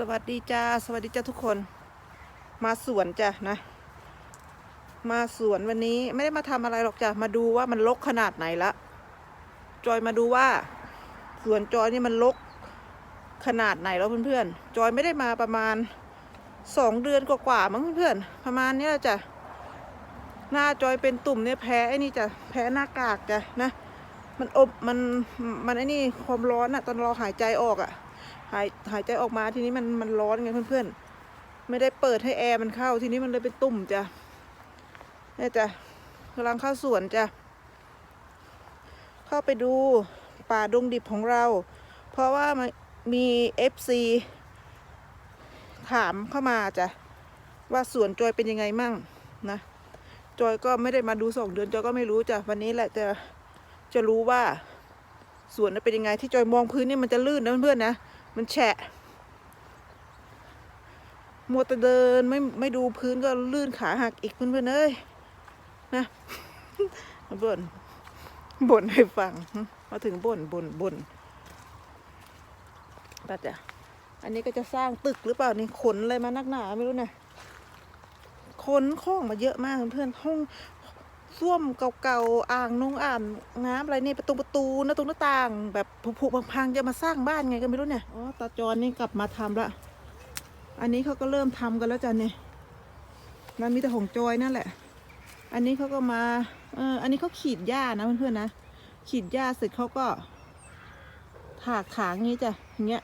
สวัสดีจ้า สวัสดีจ้าทุกคน มาสวนจ้ะนะ มาสวนวันนี้ไม่ได้มาทำอะไรหรอกจ้ะมาดูว่ามันรกขนาดไหนละจอยมาดูว่า สวนจอยนี่มันรกขนาดไหนแล้วเพื่อนๆจอยไม่ได้มาประมาณสองเดือนกว่าๆมั้งเพื่อนๆประมาณนี้ยจ้ะหน้าจอยเป็นตุ่มเนี่ยแพ้ไอ้นี่จ้ะแพ้หน้ากากจ้ะนะ มันอบมันมันไอ้นี่ความร้อนอะตอนเราหายใจออกอะ หายหายใจออกมาทีนี้มันมันร้อนไงเพื่อนๆ ไม่ได้เปิดให้แอร์มันเข้าทีนี้มันเลยเป็นตุ่มจ้ะนี่จ้ะกำลังเข้าสวนจ้ะเข้าไปดูป่าดงดิบของเรา เพราะว่ามันมีเอฟซีถามเข้ามาจ้ะว่าสวนจอยเป็นยังไงมั่งนะจอยก็ไม่ได้มาดูสองเดือนจอยก็ไม่รู้จ้ะวันนี้แหละจะจะรู้ว่าสวนเป็นยังไงที่จอยมองพื้นนี่มันจะลื่นนะเพื่อนๆนะ มันแฉะ มัวแต่เดินไม่ไม่ดูพื้นก็ลื่นขาหักอีกเพื่อนๆเอ้ยนะบ่นบ่นให้ฟัง มาถึงบ่นบ่นบ่นป้าจ้ะอันนี้ก็จะสร้างตึกหรือเปล่านี่ขนอะไรมานักหนาไม่รู้นะขนข้องมาเยอะมากเพื่อนๆห้อง ส้วมเก่าๆ อ่างนงอ่างน้ำอะไรนี่ประตูประตูหน้าตรงหน้าต่าง แบบผุๆพังๆจะมาสร้างบ้านไงก็ไม่รู้เนี่ยอ๋อตาจรนี่กลับมาทำละ อันนี้เขาก็เริ่มทำกันแล้วจ้ะเนี่ยมันมีแต่ของจอยนั่นแหละ อันนี้เขาก็มาเอออันนี้เขาขีดหญ้านะเพื่อนๆนะขีดหญ้าเสร็จเขาก็ ถากถางอย่างนี้จ้ะอย่างเงี้ย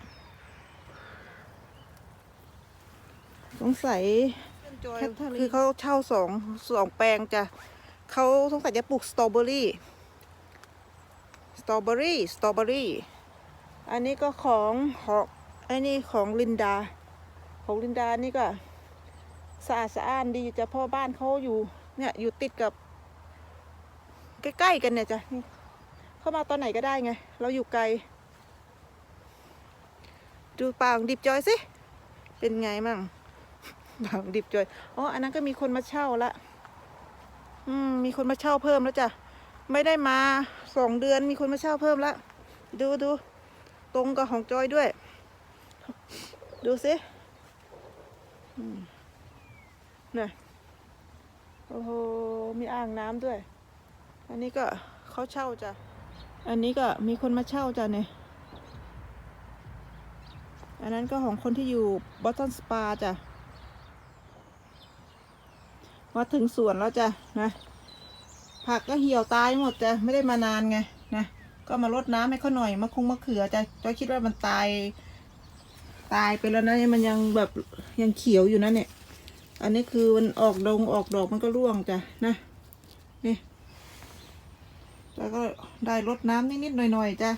สงสัยคือเขาเช่าสองสองแปลงจ้ะ เขาสงสัยจะปลูกสตรอเบอรี่ สตรอเบอรี่ สตรอเบอรี่ อันนี้ก็ของของไอ้นี่ของลินดา ของลินดานี่ก็สะอาดสะอ้านดีจ้ะพราะบ้านเขาอยู่เนี่ยอยู่ติดกับ ใกล้ๆกันเนี่ยจ้ะเข้ามาตอนไหนก็ได้ไง เราอยู่ไกล ดูป่าของดิบจอยสิ เป็นไงมั่งป่าของดิบจอย อ๋อ อันนั้นก็มีคนมาเช่าละ อืมมีคนมาเช่าเพิ่มแล้วจ้ะไม่ได้มาสองเดือนมีคนมาเช่าเพิ่มละดูดูตรงกับของจอยด้วย ดูสิอืมน่ะโอ้โหมีอ่างน้ำด้วย อันนี้ก็เขาเช่าจ้ะอันนี้ก็มีคนมาเช่าจ้ะเนี่ยอันนั้นก็ของคนที่อยู่บอสตันสปาจ้ะ มาถึงสวนแล้วจ้ะนะผักก็เหี่ยวตายหมดจ้ะไม่ได้มานานไงนะก็มารดน้ำให้เขาหน่อยมะคงมะเขือจ้ะจอยคิดว่ามันตาย ตายไปแล้วนะมันยังแบบยังเขียวอยู่นะเนี่ย อันนี้คือมันออกดงออกดอกมันก็ร่วงจ้ะนะนี่แล้วก็ได้รดน้ำนิดๆหน่อยๆจ้ะ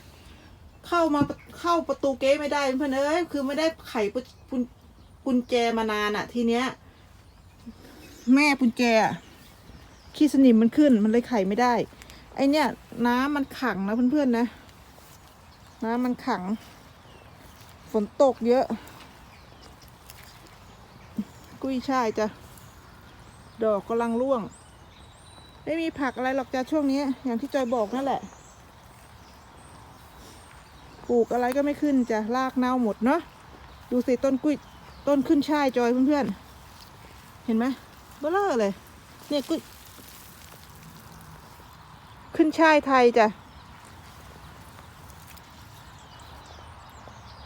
เข้ามาเข้าประตูเก๊ไม่ได้เพื่อนเอ้ยคือไม่ได้ไขปุปุญกุญแจมานานอะทีเนี้ย แม่กุญแจขี้สนิมมันขึ้นมันเลยไขไม่ได้ ไอเนี้ยน้ำมันขังนะเพื่อนๆนะ น้ำมันขัง ฝนตกเยอะ กุ้ยช่ายจ้ะ ดอกกำลังร่วง ไม่มีผักอะไรหรอกจ้ะช่วงนี้ อย่างที่จอยบอกนั่นแหละ ปลูกอะไรก็ไม่ขึ้นจ้ะรากเน่าหมดเนาะ ดูสิต้นกุ้ยต้นขึ้นช่ายจอยเพื่อนๆ เห็นไหม เบลอเลย เนี่ยกุ้ยขึ้นช่ายไทยจ้ะ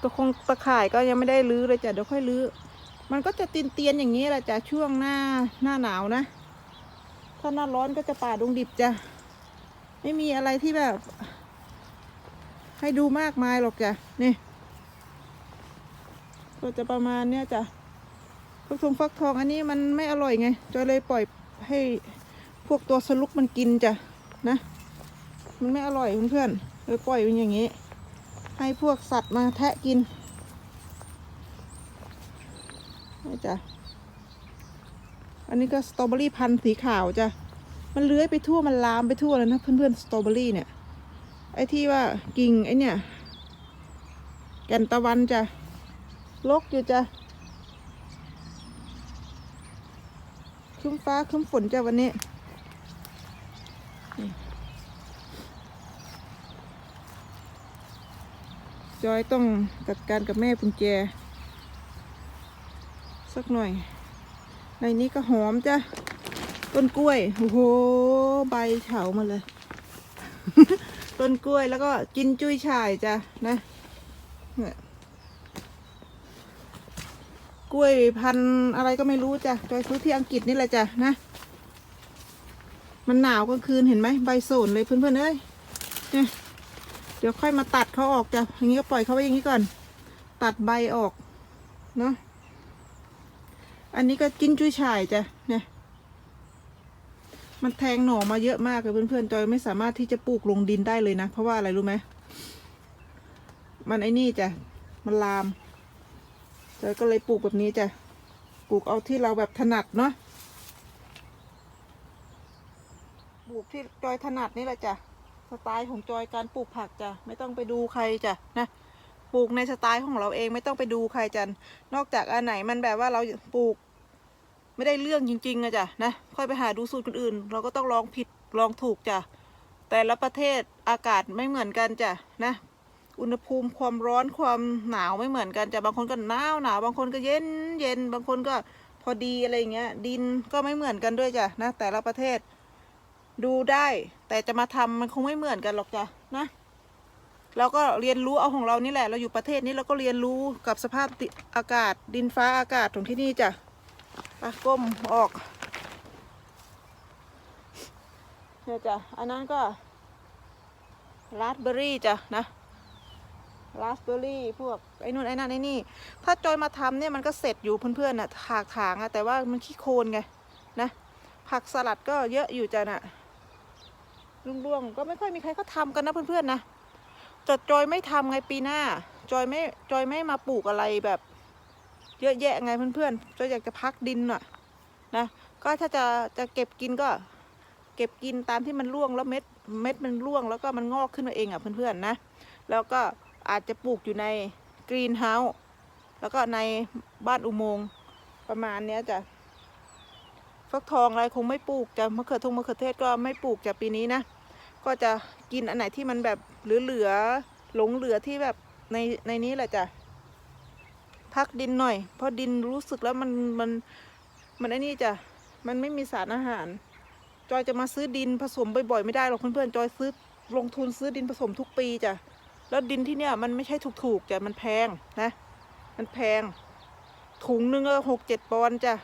ตะคงตะข่ายก็ยังไม่ได้รื้อเลยจ้ะเดี๋ยวค่อยรื้อมันก็จะตีนเตียนอย่างนี้แหละจ้ะช่วงหน้าหน้าหนาวนะ ถ้าหน้าร้อนก็จะป่าดงดิบจ้ะไม่มีอะไรที่แบบ ให้ดูมากมายหรอกจ้ะนี่ก็จะประมาณเนี้ยจ้ะ ฟักทองฟักทองอันนี้มันไม่อร่อยไงจอยเลยปล่อยให้พวกตัวสลุกมันกินจ้ะนะ มันไม่อร่อยเพื่อนๆเลยปล่อยเป็นอย่างนี้ ให้พวกสัตว์มาแทะกินนี่จ้ะอันนี้ก็สตรอเบอรี่พันธุ์สีขาวจ้ะมันเลื้อยไปทั่วมันลามไปทั่วเลยนะเพื่อนๆสตรอเบอรี่เนี่ยไอ้ที่ว่ากิ่งไอ้เนี่ยแก่นตะวันจ้ะลกอยู่จ้ะ ครึ้มฟ้าครึ้มฝนจ้ะวันนี้ จอยต้องจัดการกับแม่ปุญแจ สักหน่อย ในนี้ก็หอมจ้ะ ต้นกล้วย โอ้โห ใบเฉามาเลย ต้นกล้วยแล้วก็กินจุ้ยช่ายจ้ะนะเนี่ย กล้วยพันอะไรก็ไม่รู้จ้ะจอยซื้อที่อังกฤษนี่แหละจ้ะนะ มันหนาวกลางคืนเห็นไหมใบโสนเลยเพื่อนๆเอ้ยเนี่ยเดี๋ยวค่อยมาตัดเขาออกจ้ะอย่างนี้ก็ปล่อยเขาไว้อย่างนี้ก่อน ตัดใบออกเนาะอันนี้ก็กินจุ้ยช่ายจ้ะเนี่ยมันแทงหน่อมาเยอะมากเลยเพื่อนๆจอยไม่สามารถที่จะปลูกลงดินได้เลยนะ เพราะว่าอะไรรู้ไหมมันไอ้นี่จ้ะมันลาม จอยก็เลยปลูกแบบนี้จ้ะ ปลูกเอาที่เราแบบถนัดเนาะ ปลูกที่จอยถนัดนี่แหละจ้ะ สไตล์ของจอยการปลูกผักจ้ะ ไม่ต้องไปดูใครจ้ะนะ ปลูกในสไตล์ของเราเองไม่ต้องไปดูใครจ้ะ นอกจากอันไหนมันแบบว่าเราปลูก ไม่ได้เรื่องจริงๆอะจ้ะนะ ค่อยไปหาดูสูตรคนอื่น เราก็ต้องลองผิดลองถูกจ้ะ แต่ละประเทศอากาศไม่เหมือนกันจ้ะนะ อุณหภูมิความร้อนความหนาวไม่เหมือนกันจะบางคนก็หนาวหนาวบางคนก็เย็นเย็นบางคนก็พอดีอะไรเงี้ย ดินก็ไม่เหมือนกันด้วยจ้ะนะ แต่ละประเทศ ดูได้ แต่จะมาทำมันคงไม่เหมือนกันหรอกจ้ะนะเราก็เรียนรู้เอาของเรานี่แหละ เราอยู่ประเทศนี้เราก็เรียนรู้กับสภาพอากาศ ดินฟ้าอากาศของที่นี่จ้ะอะก้มออกเนี่ยจ้ะอันนั้นก็ราสเบอร์รี่จ้ะนะ ราสเบอร์รี่พวกไอ้นู่นไอ้นั่นไอ้นี่ ถ้าจอยมาทำเนี่ยมันก็เสร็จอยู่เพื่อนๆน่ะถากถางอะแต่ว่ามันขี้โคลนไงนะ ผักสลัดก็เยอะอยู่จ้ะน่ะร่วงๆก็ไม่ค่อยมีใครเขาทำกันนะเพื่อนๆนะจดจอยไม่ทำไงปีหน้า จอยไม่จอยไม่มาปลูกอะไรแบบ เยอะแยะไงเพื่อนๆจอยอยากจะพักดินน่ะนะก็ถ้าจะจะเก็บกินก็ เก็บกินตามที่มันร่วงแล้วเม็ดเม็ดมันร่วงแล้วก็มันงอกขึ้นมาเองอะเพื่อนๆนะแล้วก็ อาจจะปลูกอยู่ในกรีนเฮาส์แล้วก็ในบ้านอุโมงค์ประมาณเนี้ยจ้ะฟักทองอะไรคงไม่ปลูกจะมะเขือทงมะเขือเทศก็ไม่ปลูกจากปีนี้นะ ก็จะกินอันไหนที่มันแบบเหลือๆหลงเหลือที่แบบในในนี้แหละจ้ะพักดินหน่อย เพราะดินรู้สึกแล้วมันมันมันไอ้นี่จ้ะมันไม่มีสารอาหาร จอยจะมาซื้อดินผสมบ่อยๆไม่ได้หรอกเพื่อนๆจอยซื้อลงทุนซื้อดินผสมทุกปีจ้ะ แล้วดินที่เนี่ยมันไม่ใช่ถูกๆจ้ะมันแพงนะ มันแพง ถุงหนึงก็หกเจ็ดปอนจ้ะ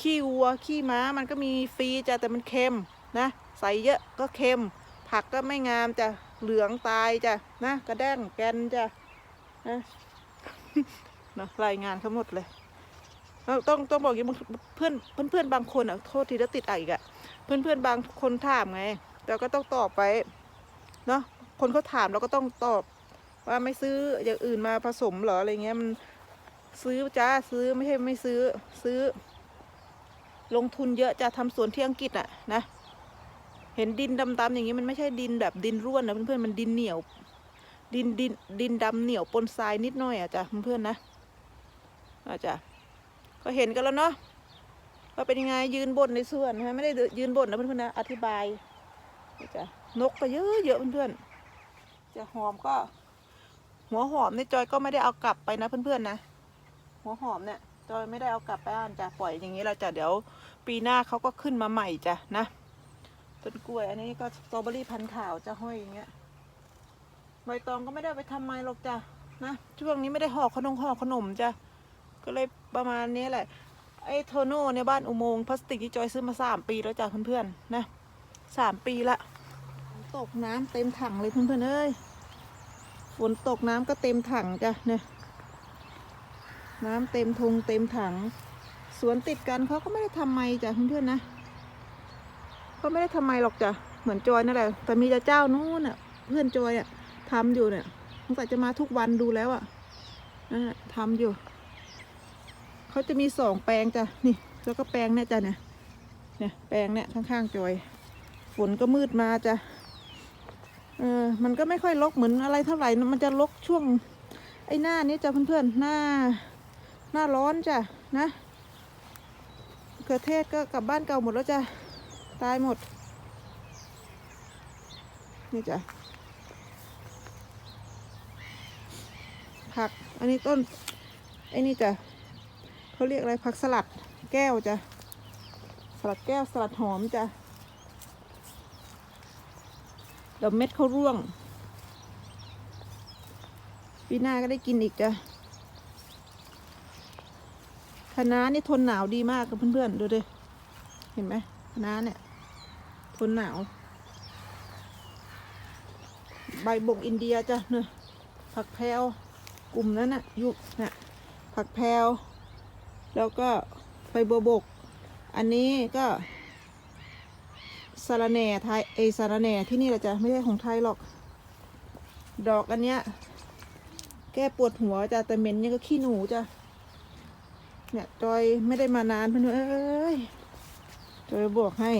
ขี้วัวขี้ม้ามันก็มีฟรีจ้ะแต่มันเค็มนะใส่เยอะก็เค็ม ผักก็ไม่งามจ้ะเหลืองตายจ้ะนะกระแด้งแกนจ้ะนะนะรายงานเขาหมดเลยต้องต้องบอกอย่างเพื่อนเพื่อนเพื่อนบางคนอะโทษทีแล้วติดอะอีกอะเพื่อนเพื่อนบางคนถามไงเราก็ต้องตอบไปเนาะ คนเขาถามเราก็ต้องตอบ ว่าไม่ซื้ออย่างอื่นมาผสมเหรออะไรเงี้ยมันซื้อจ้าซื้อไม่ใช่ไม่ซื้อซื้อ ลงทุนเยอะจะทำสวนที่อังกฤษอะนะ เห็นดินดำๆอย่างนี้มันไม่ใช่ดินแบบดินร่วนนะเพื่อนๆมันดินเหนียว ดินดินดินดำเหนียวปนทรายนิดหน่อยอะจ้ะเพื่อนๆนะอาจ้ะก็เห็นกันแล้วเนาะว่าเป็นยังไงยืนบนในสวนนะไม่ได้ยืนบนนะเพื่อนๆนะอธิบายจ้ะนกก็เยอะเยอะเพื่อนๆ จะหอมก็ หัวหอมนี่จอยก็ไม่ได้เอากลับไปนะเพื่อนๆนะ หัวหอมเนี่ยจอยไม่ได้เอากลับไปบ้านจ้ะปล่อยอย่างนี้แล้วจ้ะเดี๋ยวปีหน้าเขาก็ขึ้นมาใหม่จ้ะนะต้นกล้วย อันนี้ก็สตรอเบอรี่พันธุ์ขาวจะห้อยอย่างเงี้ยใบตองก็ไม่ได้ไปทำไมหรอกจ้ะนะช่วงนี้ไม่ได้ห่อขนมห่อขนมจ้ะก็เลยประมาณนี้แหละไอ้โทโน่ในบ้านอุโมงค์พลาสติกที่จอยซื้อมาสามปีแล้วจ้ะเพื่อนๆนะสามปีละ ตกน้ำเต็มถังเลยเพื่อนๆเอ้ยฝนตกน้ำก็เต็มถังจ้ะเนี่ยน้ำเต็มทุงเต็มถัง สวนติดกันเขาก็ไม่ได้ทำไมจ้ะเพื่อนๆนะเขาไม่ได้ทำไมหรอกจ้ะเหมือนจอยนั่นแหละแต่มีแต่เจ้านู้นอะ เพื่อนจอยอะทำอยู่เนี่ยสงสัยจะมาทุกวันดูแล้วอะนั่นแหละทำอยู่เขาจะมีสองแปลงจ้ะนี่ แล้วก็แปลงเนี่ยจ้ะเนี่ยเนี่ยแปลงเนี่ยข้างๆจอย ฝนก็มืดมาจ้ะ เออมันก็ไม่ค่อยรกเหมือนอะไรเท่าไหร่มันจะรกช่วง ไอ้หน้านี้จ้ะเพื่อนๆหน้า หน้าร้อนจ้ะนะเขือเทศก็กลับบ้านเก่าหมดแล้วจ้ะตายหมด นี่จ้ะผัก อันนี้ต้นไอ้นี่จ้ะเขาเรียกอะไรผักสลัดแก้วจ้ะสลัดแก้วสลัดหอมจ้ะเดี๋ยวเม็ดเขาร่วง ปีหน้าก็ได้กินอีกจ้ะคะน้านี่ทนหนาวดีมากกับเพื่อนๆ ดูดิ เห็นไหมคะน้าเนี่ย ทนหนาว ใบบกอินเดียจ้ะเนอะผักแพรวกลุ่มนั้นน่ะยุน่ะผักแพรวแล้วก็ใบบัวบก อันนี้ก็ สารแหน่ไทยเอสารแหน่ที่นี่แหละจ้ะไม่ใช่ของไทยหรอก ดอกอันเนี้ย แก้ปวดหัวจ้ะแต่เหม็นยังก็ขี้หนูจ้ะเนี่ยจอยไม่ได้มานานเพื่อนเอ้ยจอยบอกให้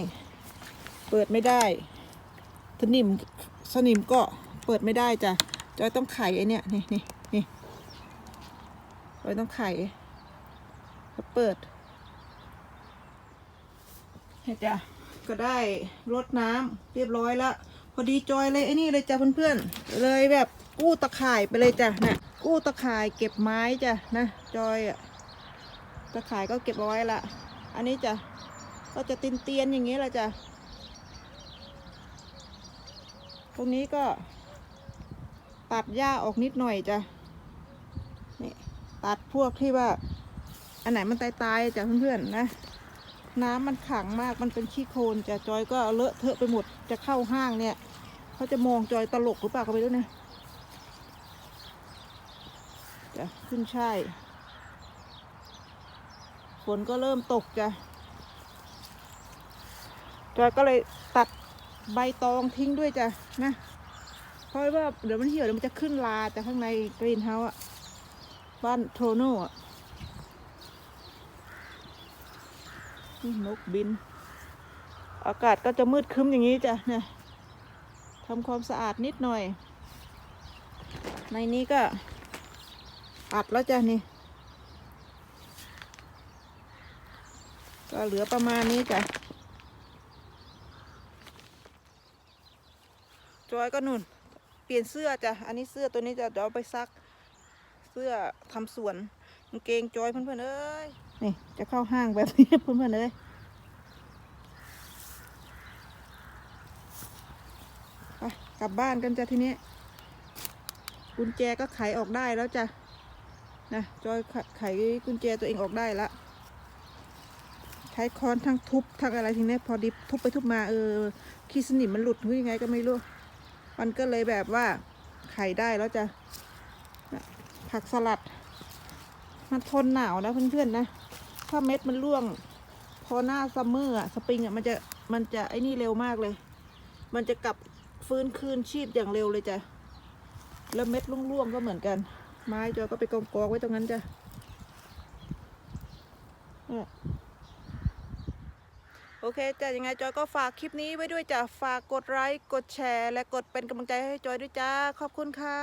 เปิดไม่ได้สนิมสนิมก็เปิดไม่ได้จ้ะจอยต้องไขไอเนี่ยนี่นี่นี่จอยต้องไขแล้วเปิดเนี่ยจ้ะ ก็ได้รดน้ำเรียบร้อยแล้วพอดีจอยเลยไอ้นี่เลยจ้ะเพื่อนๆเลยแบบกู้ตะข่ายไปเลยจ้ะนะกู้ตะข่ายเก็บไม้จ้ะนะจอยอะตะข่ายก็เก็บเอาไว้ละอันนี้จ้ะก็จะตินเตียนอย่างนี้แหละจ้ะตรงนี้ก็ตัดหญ้าออกนิดหน่อยจ้ะนี่ตัดพวกที่ว่า อันไหนมันตายๆจ้ะเพื่อนๆนะ น้ำมันขังมากมันเป็นขี้โคลนจ้ะจอยก็เลอะเทอะไปหมดจะเข้าห้างเนี่ยเขาจะมองจอยตลกหรือเปล่าก็ไม่รู้นะจ้ะขึ้นช่ายฝนก็เริ่มตกจ้ะจอยก็เลยตัดใบตองทิ้งด้วยจ้ะนะเพราะว่าเดี๋ยวมันเหี่ยวเดี๋ยวมันจะขึ้นลาจากข้างในกรีนเฮาส์อะบ้านโทโน่อะ นกบิน อากาศก็จะมืดครึ้มอย่างนี้จ้ะเนี่ยทำความสะอาดนิดหน่อย ในนี้ก็อัดแล้วจ้ะนี่ ก็เหลือประมาณนี้จ้ะจอยก็นุ่น เปลี่ยนเสื้อจ้ะ อันนี้เสื้อตัวนี้จะเดี๋ยวเอาไปซัก เสื้อทำสวนกางเกงจอยเพื่อนๆเอ้ย นี่จะเข้าห้างแบบนี้เพื่อนๆเอ้ยไปกลับบ้านกันจ้ะทีนี้กุญแจก็ไขออกได้แล้วจ้ะนะจอยไขกุญแจตัวเองออกได้ละใช้ค้อนทั้งทุบทั้งอะไรทีนี้พอดิบทุบไปทุบมาเออขี้สนิมมันหลุดหรือยังไงก็ไม่รู้ มันก็เลยแบบว่าไขได้แล้วจ้ะน่ะผักสลัด มันทนหนาวนะเพื่อนๆนะ ถ้าเม็ดมันร่วง พอหน้าซัมเมอร์อะสปริงอะมันจะมันจะไอ้นี่เร็วมากเลย มันจะกลับฟื้นคืนชีพอย่างเร็วเลยจ้ะแล้วเม็ดร่วงๆก็เหมือนกัน ไม้จอยก็ไปกองๆไว้ตรงนั้นจ้ะโอเคจ้ะยังไงจอยก็ฝากคลิปนี้ไว้ด้วยจ้ะฝากกดไลค์กดแชร์ และกดเป็นกำลังใจให้จอยด้วยจ้าขอบคุณค่ะ